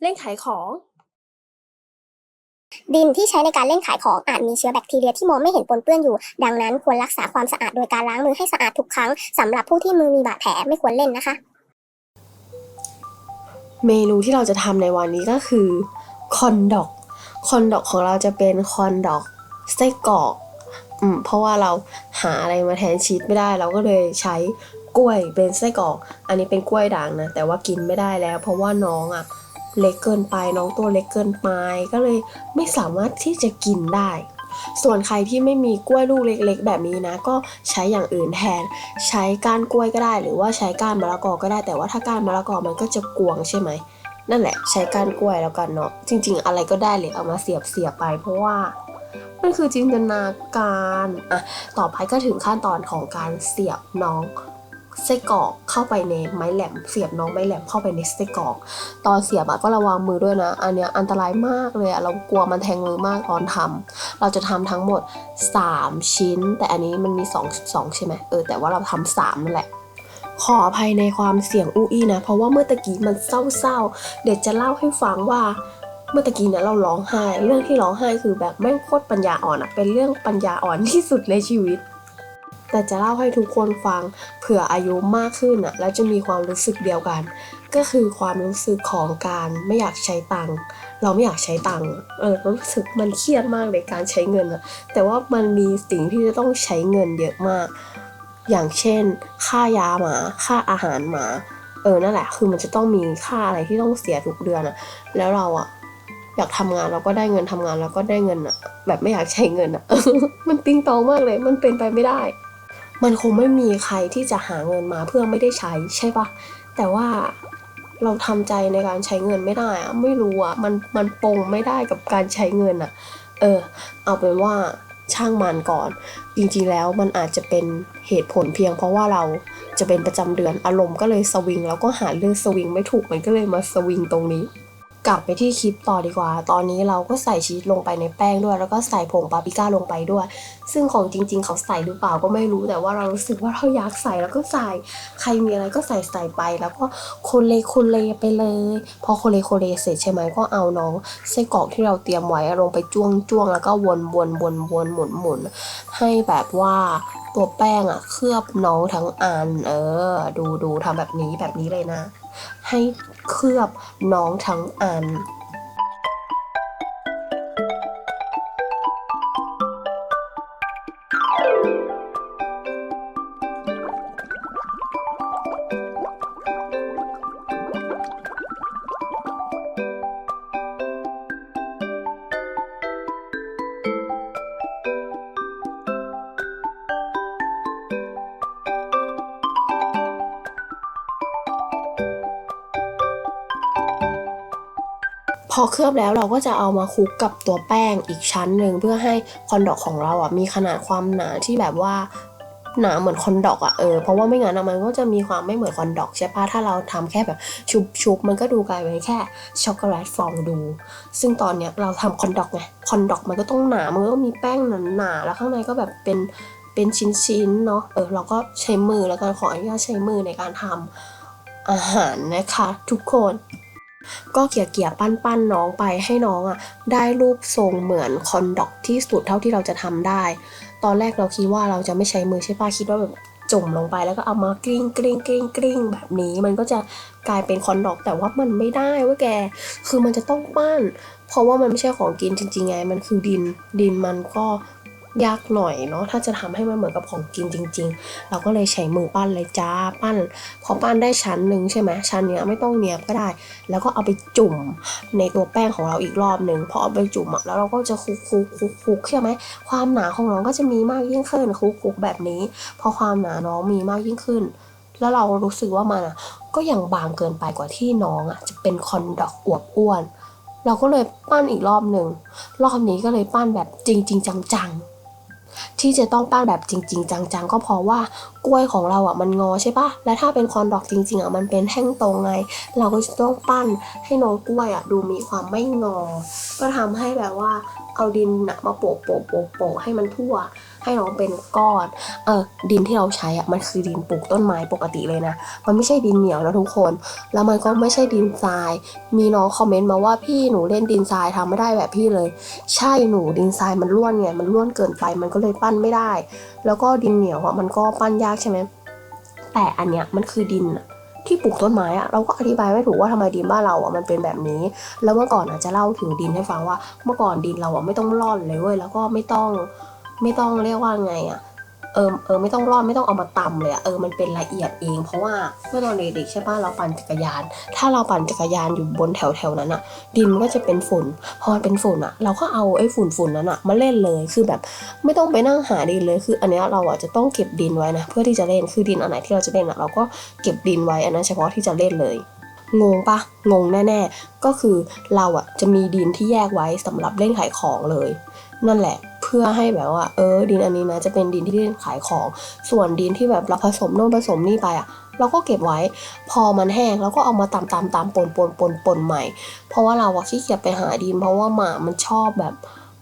เร่งขายของ ดินที่ใช้ในการเล่นขายของอาจมีเชื้อแบคทีเรียที่มองไม่เห็นปนเปื้อนอยู่ ดังนั้นควรรักษาความสะอาดโดยการล้างมือให้สะอาดทุกครั้งสำหรับผู้ที่มือมีบาดแผลไม่ควรเล่นนะคะ เมนูที่เราจะทำในวันนี้ก็คือคอนดอกคอนดอกของเราจะเป็นคอนดอกไส้กรอกอืมเพราะว่าเราหาอะไรมาแทนชีสไม่ได้ เราก็เลยใช้กล้วยเป็นไส้กรอก อันนี้เป็นกล้วยด่างนะ แต่ว่ากินไม่ได้แล้ว เพราะว่าน้องอะ เล็กเกินไปน้องตัวเล็กเกินไปก็เลยไม่สามารถที่จะกินได้ ส่วนใครที่ไม่มีกล้วยลูกเล็ก ๆ แบบนี้นะ ก็ใช้อย่างอื่นแทน ใช้ก้านกล้วยก็ได้ หรือว่าใช้ก้านมะละกอก็ได้ แต่ว่าถ้าก้านมะละกอมันก็จะกวงใช่ไหมนั่นแหละใช้ก้านกล้วยแล้วกันเนาะจริง ๆ อะไรก็ได้เลยเอามาเสียบเสียบไป เพราะว่ามันคือจินตนาการอะต่อไปก็ถึงขั้นตอนของการเสียบน้อง ไส้กรอกเข้าไปในไม้แหลม เสียบน้องไม้แหลมเข้าไปในไส้กรอก ตอนเสียบอะก็ระวังมือด้วยนะ อันเนี้ยอันตรายมากเลยอะเรากลัวมันแทงมือมากตอนทำเราจะทำทั้งหมด 3 ชิ้น แต่อันนี้มันมี 2 2 ใช่ไหมเออแต่ว่าเราทำสามนั่นแหละขออภัยในความเสียงอู้อี้นะ เพราะว่าเมื่อตะกี้มันเศร้าๆ เดี๋ยวจะเล่าให้ฟังว่าเมื่อตะกี้เนี่ยเราร้องไห้ เรื่องที่ร้องไห้คือแบบแม่งโคตรปัญญาอ่อนอะเป็นเรื่องปัญญาอ่อนที่สุดในชีวิต แต่จะเล่าให้ทุกคนฟังเผื่ออายุมากขึ้นอะแล้วจะมีความรู้สึกเดียวกัน ก็คือความรู้สึกของการไม่อยากใช้ตังค์เราไม่อยากใช้ตังค์อะเออรู้สึกมันเครียดมากเลยการใช้เงินอะแต่ว่ามันมีสิ่งที่จะต้องใช้เงินเยอะมาก อย่างเช่น ค่ายาหมาค่าอาหารหมาเออนั่นแหละคือมันจะต้องมีค่าอะไรที่ต้องเสียทุกเดือนอะแล้วเราอะอยากทำงานเราก็ได้เงินทำงานเราก็ได้เงินอะแบบไม่อยากใช้เงินอะมันติงตองมากเลย มันเป็นไปไม่ได้ มันคงไม่มีใครที่จะหาเงินมาเพื่อไม่ได้ใช้ใช่ปะแต่ว่าเราทำใจในการใช้เงินไม่ได้อะไม่รู้อะมันมันปรงไม่ได้กับการใช้เงินอะเออ เอาเป็นว่าช่างมันก่อน จริงๆแล้วมันอาจจะเป็นเหตุผลเพียง เพราะว่าเราจะเป็นประจำเดือนอารมณ์ก็เลยสวิงแล้วก็หาเรื่องสวิงไม่ถูกมันก็เลยมาสวิงตรงนี้ กลับไปที่คลิปต่อดีกว่า ตอนนี้เราก็ใส่ชีสลงไปในแป้งด้วย แล้วก็ใส่ผงปาปริก้าลงไปด้วย ซึ่งของจริง ๆ เขาใส่หรือเปล่าก็ไม่รู้ แต่ว่าเรารู้สึกว่าเราอยากใส่แล้วก็ใส่ ใครมีอะไรก็ใส่ใส่ไป แล้วก็โคนเลโคนเลไปเลย พอโคนเลโคนเลเสร็จใช่ไหมก็เอาน้องไส้กรอกที่เราเตรียมไว้ลงไปจ้วงจ้วงแล้วก็วนวนวนวนหมุนหมุนให้แบบว่าตัวแป้งอะเคลือบน้องทั้งอัน เออ ดูดูทำแบบนี้แบบนี้เลยนะ ให้เคลือบน้องทั้งอัน อเคลือบแล้วเราก็จะเอามาคลุกกับตัวแป้งอีกชั้นหนึ่งเพื่อให้คอนดอกของเราอะมีขนาดความหนาที่แบบว่าหนาเหมือนคอนดอกอะเออเพราะว่าไม่งั้นอะมันก็จะมีความไม่เหมือนคอนดอกใช่ปะถ้าเราทำแค่แบบชุบชุบๆมันก็ดูกลายเป็นแค่ช็อกโกแลตฟองดู ซึ่งตอนเนี้ยเราทำคอนดอกไงคอนดอกมันก็ต้องหนามันก็มีแป้งหนาๆแล้วข้างในก็แบบเป็นเป็นชิ้นๆเนาะเออเราก็ใช้มือแล้วกันขออนุญาตใช้มือในการทำอาหารนะคะ ทุกคน ก็เกี่ยเกี่ยปั้นปั้นน้องไปให้น้องอะได้รูปทรงเหมือนคอนดอกที่สุดเท่าที่เราจะทำได้ ตอนแรกเราคิดว่าเราจะไม่ใช้มือใช่ปะคิดว่าแบบจุ่มลงไปแล้วก็เอามากลิ้งกลิ้งกลิ้งกลิ้งแบบนี้ มันก็จะกลายเป็นคอนดอกแต่ว่ามันไม่ได้ว้ยแก คือมันจะต้องปั้น เพราะว่ามันไม่ใช่ของกินจริงๆไง มันคือดินดินมันก็ ยากหน่อยเนาะถ้าจะทำให้มันเหมือนกับของกินจริง ๆ เราก็เลยใช้มือปั้นเลยจ้าปั้น พอปั้นได้ชั้นหนึ่งใช่ไหมชั้นเนี้ยไม่ต้องเนียบก็ได้ แล้วก็เอาไปจุ่มในตัวแป้งของเราอีกรอบหนึ่งพอเอาไปจุ่มแล้วเราก็จะคลุกคลุกคลุกคลุกใช่ไหมความหนาของน้องก็จะมีมากยิ่งขึ้นคลุกคลุกแบบนี้ พอความหนาน้องมีมากยิ่งขึ้น แล้วเรารู้สึกว่ามันอะก็ยังบางเกินไปกว่าที่น้องอะจะเป็นคอนดอกอวบอ้วนเราก็เลยปั้นอีกรอบหนึ่ง รอบนี้ก็เลยปั้นแบบจริงจริงจังๆ ที่จะต้องปั้นแบบจริง ๆ จังๆ ก็เพราะว่ากล้วยของเราอะมันงอใช่ปะและถ้าเป็นคอนดอกจริง ๆอะมันเป็นแท่งตรงไง เราก็จะต้องปั้นให้น้องกล้วยอะดูมีความไม่งอ ก็ทำให้แบบว่าเอาดินนะมาโปะโปะโปะโปะให้มันทั่ว ให้น้องเป็นก้อน เออดินที่เราใช้อะมันคือดินปลูกต้นไม้ปกติเลยนะ มันไม่ใช่ดินเหนียวนะทุกคน แล้วมันก็ไม่ใช่ดินทราย มีน้องคอมเมนต์มาว่าพี่หนูเล่นดินทรายทำไม่ได้แบบพี่เลย ใช่หนูดินทรายมันร่วนไง มันร่วนเกินไป มันก็เลยปั้นไม่ได้ แล้วก็ดินเหนียวอะมันก็ปั้นยากใช่ไหมแต่อันเนี้ยมันคือดินอะที่ปลูกต้นไม้อะเราก็อธิบายไม่ถูกว่าทำไมดินบ้านเราอะมันเป็นแบบนี้ แล้วเมื่อก่อนอะจะเล่าถึงดินให้ฟังว่า เมื่อก่อนดินเราอะไม่ต้องร่อนเลยเว้ยแล้วก็ไม่ต้อง ไม่ต้องเรียกว่าไงอะเออเออไม่ต้องร่อนไม่ต้องเอามาตำเลยอะเออมันเป็นละเอียดเอง เพราะว่าเมื่อตอนเด็กๆใช่ป่ะเราปั่นจักรยาน ถ้าเราปั่นจักรยานอยู่บนแถวๆนั้นอะดินมันก็จะเป็นฝุ่นพอมันเป็นฝุ่นอะเราก็เอาไอ้ฝุ่นฝุ่นๆนั้นอะมาเล่นเลยคือแบบไม่ต้องไปนั่งหาดินเลยคือ อันนี้เราอะจะต้องเก็บดินไว้นะเพื่อที่จะเล่นคือดินอันไหนที่เราจะเล่นอะเราก็เก็บดินไว้อันนั้นเฉพาะที่จะเล่นเลยงงปะงงแน่ๆ ก็คือเราอะจะมีดินที่แยกไว้สำหรับเล่นขายของเลย นั่นแหละ พื่อให้แบบว่า เออ ดินอันนี้นะจะเป็นดินที่เล่นขายของ ส่วนดินที่แบบเราผสมโน่นผสมนี่ไปอะเราก็เก็บไว้ พอมันแห้งเราก็เอามาตำตำตำปนปนปนปนใหม่ เพราะว่าเราอะขี้เกียจไปหาดิน เพราะว่าหมามันชอบแบบ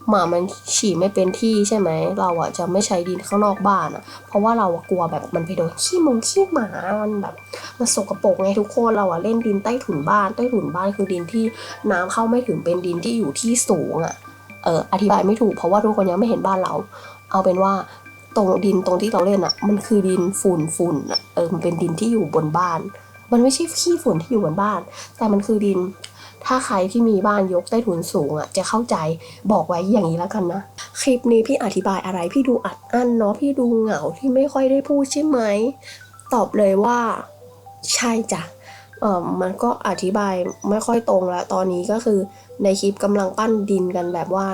หมามันฉี่ไม่เป็นที่ใช่ไหม เราอะจะไม่ใช้ดินข้างนอกบ้านอะเพราะว่าเราอะกลัวแบบมันไปโดนขี้มงขี้หมา มันแบบมันสกปรกไงทุกคน เราอะเล่นดินใต้ถุนบ้าน ใต้ถุนบ้านคือดินที่น้ำเข้าไม่ถึงเป็นดินที่อยู่ที่สูงอะ อออธิบายไม่ถูกเพราะว่าทุกคนยังไม่เห็นบ้านเรา เอาเป็นว่าตรงดินตรงที่เราเล่นอะมันคือดินฝุ่นฝุ่นเออมันเป็นดินที่อยู่บนบ้าน มันไม่ใช่ขี้ฝุ่นที่อยู่บนบ้าน แต่มันคือดิน ถ้าใครที่มีบ้านยกใต้ถุนสูงอะจะเข้าใจบอกไว้อย่างนี้แล้วกันนะคลิปนี้พี่อธิบายอะไรพี่ดูอัดอั้นเนาะพี่ดูเหงาที่ไม่ค่อยได้พูดใช่ไหมตอบเลยว่า ใช่จ้ะ เออมันก็อธิบายไม่ค่อยตรงแล้วตอนนี้ก็คือในคลิปกำลังปั้นดินกันแบบว่า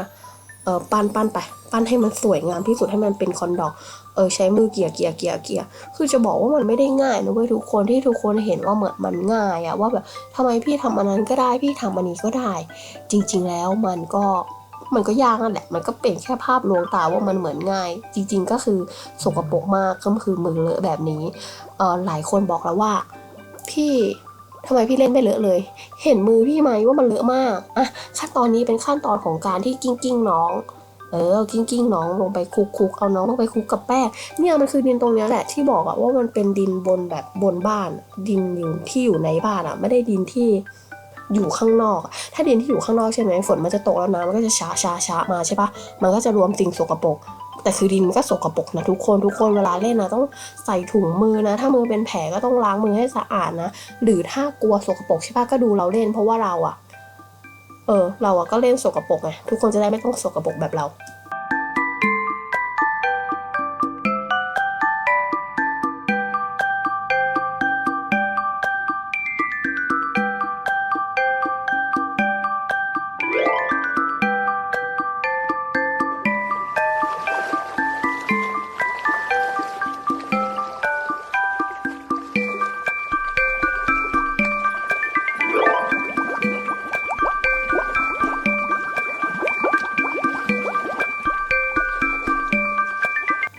เออปั้นปั้นไปปั้นให้มันสวยงามที่สุดให้มันเป็นคอนดอกเออใช้มือเกี่ยเกี่ยเกี่ยเกี่ยคือจะบอกว่ามันไม่ได้ง่ายนะเว้ยทุกคนที่ทุกคนเห็นว่าเหมือนมันง่ายอะว่าแบบทำไมพี่ทำอันนั้นก็ได้พี่ทำอันนี้ก็ได้ จริง ๆ แล้วมันก็มันก็ยากนั่นแหละ มันก็เป็นแค่ภาพลวงตาว่ามันเหมือนง่าย จริง ๆ ก็คือสกปรกมากก็คือมือเลอะแบบนี้เออหลายคนบอกแล้วว่าพี่ ทำไมพี่เล่นไม่เลอะเลย เห็นมือพี่ไหมว่ามันเลอะมากอะขั้นตอนนี้เป็นขั้นตอนของการที่กิ้งกิ้งน้องเออกิ้งกิ้งน้องลงไปคุกคุกเอาน้องลงไปคุกกับแป้งเนี่ยมันคือดินตรงนี้แหละที่บอกอะว่ามันเป็นดินบนแบบบนบ้าน ดินอยู่ที่อยู่ในบ้านอะไม่ได้ดินที่อยู่ข้างนอก ถ้าดินที่อยู่ข้างนอกใช่ไหมฝนมันจะตกแล้วน้ำมันก็จะช้าช้าช้ามาใช่ปะมันก็จะรวมสิ่งสกปรก แต่คือดินมันก็สกปรกนะทุกคนทุกคนเวลาเล่นนะต้องใส่ถุงมือนะ ถ้ามือเป็นแผลก็ต้องล้างมือให้สะอาดนะ หรือถ้ากลัวสกปรกใช่ปะก็ดูเราเล่น เพราะว่าเราอะเออ เราอะก็เล่นสกปรกไงทุกคนจะได้ไม่ต้องสกปรกแบบเรา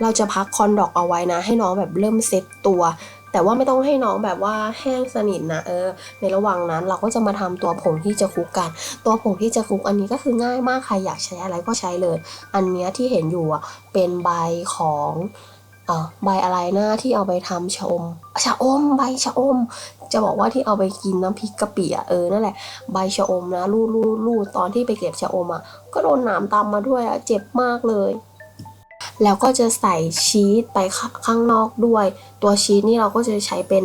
เราจะพักคอนดอกเอาไว้นะ ให้น้องแบบเริ่มเซ็ตตัว แต่ว่าไม่ต้องให้น้องแบบว่าแห้งสนิทนะเออ ในระหว่างนั้นเราก็จะมาทำตัวผงที่จะคุกกัน ตัวผงที่จะคุกอันนี้ก็คือง่ายมากใครอยากใช้อะไรก็ใช้เลย อันเนี้ยที่เห็นอยู่อะเป็นใบของเอ่อใบอะไรนะที่เอาไปทำชะอมชะอมใบชะอม จะบอกว่าที่เอาไปกินน้ำพริกกะปิอะเออนั่นแหละใบชะอมนะรูดรูดรูดตอนที่ไปเก็บชะอมอะก็โดนหนามตามมาด้วยอะเจ็บมากเลย แล้วก็จะใส่ชีสไปข้างนอกด้วย ตัวชีสนี่เราก็จะใช้เป็น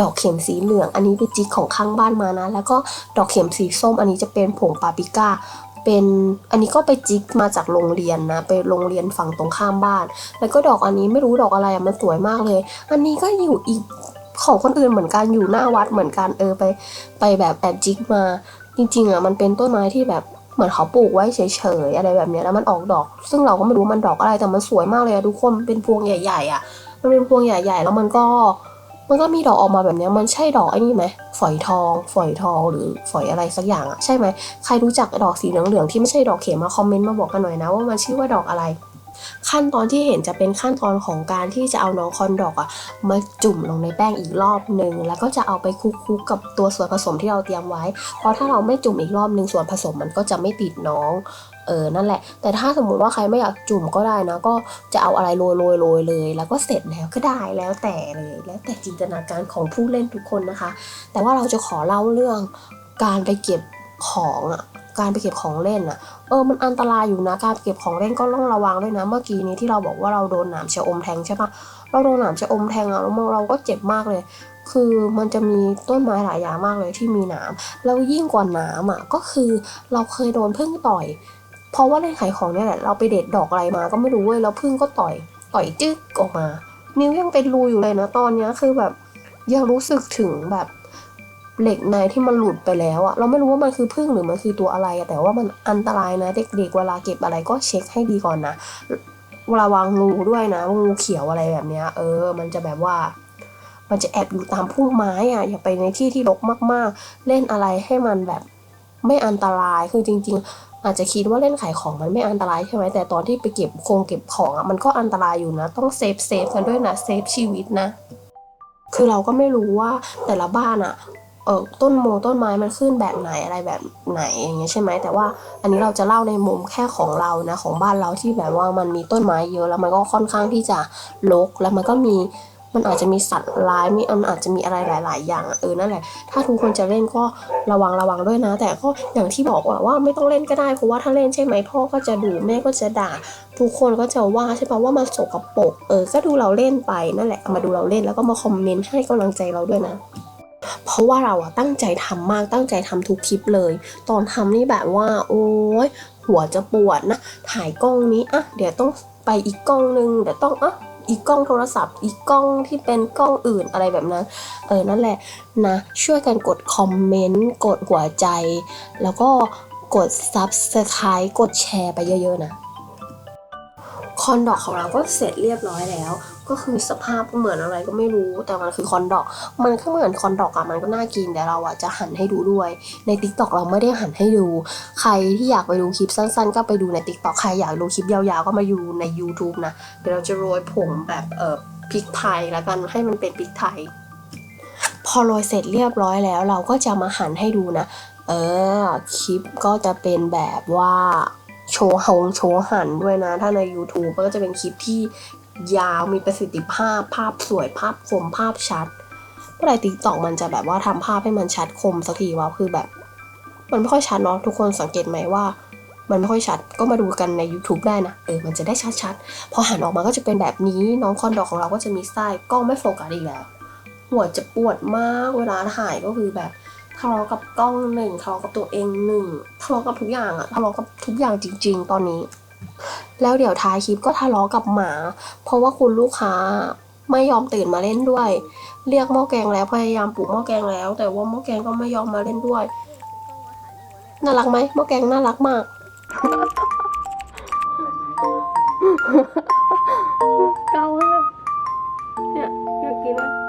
ดอกเข็มสีเหลือง อันนี้เป็นจิกของข้างบ้านมานะ แล้วก็ดอกเข็มสีส้ม อันนี้จะเป็นผงปาปิก้าเป็นอันนี้ก็ไปจิกมาจากโรงเรียนนะ ไปโรงเรียนฝั่งตรงข้ามบ้าน แล้วก็ดอกอันนี้ไม่รู้ดอกอะไรอะมันสวยมากเลย อันนี้ก็อยู่อีกของคนอื่นเหมือนกันอยู่หน้าวัดเหมือนกันเออไป ไปแบบแอบจิกมา จริงๆอะมันเป็นต้นไม้ที่แบบ เหมือนเขาปลูกไว้เฉยๆอะไรแบบนี้แล้วมันออกดอก ซึ่งเราก็ไม่รู้มันดอกอะไรแต่มันสวยมากเลยอะทุกคนเป็นพวงใหญ่ๆอะมันเป็นพวงใหญ่ ๆ แล้วมันก็มันก็มีดอกออกมาแบบนี้มันใช่ดอกไอ้นี่ไหมฝอยทอง ฝอยทองหรือฝอยอะไรสักอย่างอะใช่ไหมใครรู้จักดอกสีเหลืองๆที่ไม่ใช่ดอกเข็มมาคอมเมนต์มาบอกกันหน่อยนะว่ามันชื่อว่าดอกอะไร ขั้นตอนที่เห็นจะเป็นขั้นตอนของการที่จะเอาน้องคอนดอกอะมาจุ่มลงในแป้งอีกรอบหนึ่งแล้วก็จะเอาไปคลุกๆกับตัวส่วนผสมที่เราเตรียมไว้ เพราะถ้าเราไม่จุ่มอีกรอบหนึ่งส่วนผสมมันก็จะไม่ติดน้องเออ นั่นแหละ แต่ถ้าสมมุติว่าใครไม่อยากจุ่มก็ได้นะ ก็จะเอาอะไรโรยโรยโรยเลย แล้วก็เสร็จแล้วก็ได้ แล้วแต่เลย แล้วแต่จินตนาการของผู้เล่นทุกคนนะคะ แต่ว่าเราจะขอเล่าเรื่องการไปเก็บของอะ การไปเก็บของเล่นอะเออมันอันตรายอยู่นะการเก็บของเล่นก็ต้องระวังด้วยนะ เมื่อกี้นี้ที่เราบอกว่าเราโดนหนามเชอมแทงใช่ปะเราโดนหนามเชอมแทงอะแล้วเราก็เจ็บมากเลย คือมันจะมีต้นไม้หลายอย่างมากเลยที่มีหนามแล้วยิ่งกว่าหนามอะก็คือเราเคยโดนพึ่งต่อย เพราะว่าเล่นขายของเนี่ยแหละเราไปเด็ดดอกอะไรมาก็ไม่รู้เว้ยแล้วพึ่งก็ต่อยต่อยจึ๊กออกมา นิ้วยังเป็นรูอยู่เลยนะตอนนี้คือแบบยังรู้สึกถึงแบบ เหล็กในที่มันหลุดไปแล้วอะเราไม่รู้ว่ามันคือพึ่งหรือมันคือตัวอะไรแต่ว่ามันอันตรายนะ เด็กๆเวลาเก็บอะไรก็เช็คให้ดีก่อนนะระวังงูด้วยนะงูเขียวอะไรแบบเนี้ย เออ มันจะแบบว่า มันจะแอบอยู่ตามพุ่มไม้อะอย่าไปในที่ที่รกมากๆ เล่นอะไรให้มันแบบไม่อันตรายคือจริง ๆอาจจะคิดว่าเล่นขายของมันไม่อันตรายใช่ไหมแต่ตอนที่ไปเก็บโครงเก็บของอะมันก็อันตรายอยู่นะ ต้องเซฟเซฟกันด้วยนะเซฟชีวิตนะ คือเราก็ไม่รู้ว่าแต่ละบ้านอะ เออต้นโมงต้นไม้มันขึ้นแบบไหนอะไรแบบไหนอย่างเงี้ยใช่ไหมแต่ว่าอันนี้เราจะเล่าในมุมแค่ของเรานะของบ้านเราที่แบบว่ามันมีต้นไม้เยอะแล้วมันก็ค่อนข้างที่จะรกแล้วมันก็มีมันอาจจะมีสัตว์ร้ายมีมันอาจจะมีอะไรหลาย ๆ อย่างเออนั่นแหละ ถ้าทุกคนจะเล่นก็ระวังระวังด้วยนะ แต่ก็อย่างที่บอกว่าว่าไม่ต้องเล่นก็ได้เพราะว่าถ้าเล่นใช่ไหมพ่อก็จะดูแม่ก็จะด่า ทุกคนก็จะว่าใช่ปะว่ามันสกปรกเออก็ดูเราเล่นไปนั่นแหละมาดูเราเล่นแล้วก็มาคอมเมนต์ให้กำลังใจเราด้วยนะ เพราะว่าเราอะตั้งใจทำมากตั้งใจทำทุกคลิปเลย ตอนทำนี่แบบว่า โอ้ยหัวจะปวดนะ ถ่ายกล้องนี้อะเดี๋ยวต้องไปอีกกล้องนึงเดี๋ยวต้องอะอีกกล้องโทรศัพท์ อีกกล้องที่เป็นกล้องอื่นอะไรแบบนั้น เออ นั่นแหละนะ ช่วยกันกดคอมเมนต์ กดหัวใจ แล้วก็กด Subscribe กดแชร์ไปเยอะๆนะ คอนดอกของเราก็เสร็จเรียบร้อยแล้ว ก็คือสภาพก็เหมือนอะไรก็ไม่รู้แต่มันคือคอนดอก มันก็เหมือนคอนดอกอะมันก็น่ากินแต่เราอะจะหั่นให้ดูด้วย ใน t ิ k t o k เราไม่ได้หั่นให้ดู ใครที่อยากไปดูคลิปสั้นๆ ก็ไปดูใน t ิ k t o k ใครอยากดูคลิปยาวๆ ก็มาอยู่ใน YouTube นะ เดี๋ยวเราจะโรยผงแบบเออพริกไทยแล้วกันให้มันเป็นพริกไทย พอโรยเสร็จเรียบร้อยแล้ว เราก็จะมาหั่นให้ดูนะ เออคลิปก็จะเป็นแบบว่า โชว์หงโชว์หันด้วยนะ ถ้าใน YouTube ก็จะเป็นคลิปที่ยาวมีประสิทธิภาพภาพสวยภาพคมภาพชัดเมื่อไรติ๊กตอกมันจะแบบว่าทำภาพให้มันชัดคมสักทีวะคือแบบ มันไม่ค่อยชัดเนาะทุกคนสังเกตไหมว่ามันไม่ค่อยชัดก็มาดูกันใน YouTube ได้นะเออมันจะได้ชัดๆ พอหันออกมาก็จะเป็นแบบนี้น้องคอนดอกของเราก็จะมีไส้กล้องไม่โฟกัสอีกแล้ว หัวจะปวดมากเวลาถ่ายก็คือแบบ ทะเลาะกับกล้องหนึ่งทะเลาะกับตัวเองหนึ่งทะเลาะกับทุกอย่างอะทะเลาะกับทุกอย่างจริง ๆ ตอนนี้ แล้วเดี๋ยวท้ายคลิปก็ทะเลาะกับหมา เพราะว่าคุณลูกค้าไม่ยอมตื่นมาเล่นด้วย เรียกหม้อแกงแล้วพยายามปลุกหม้อแกงแล้ว แต่ว่าหม้อแกงก็ไม่ยอมมาเล่นด้วย น่ารักไหมหม้อแกงน่ารักมาก เกาเลยเนี่ยอยากกินไหม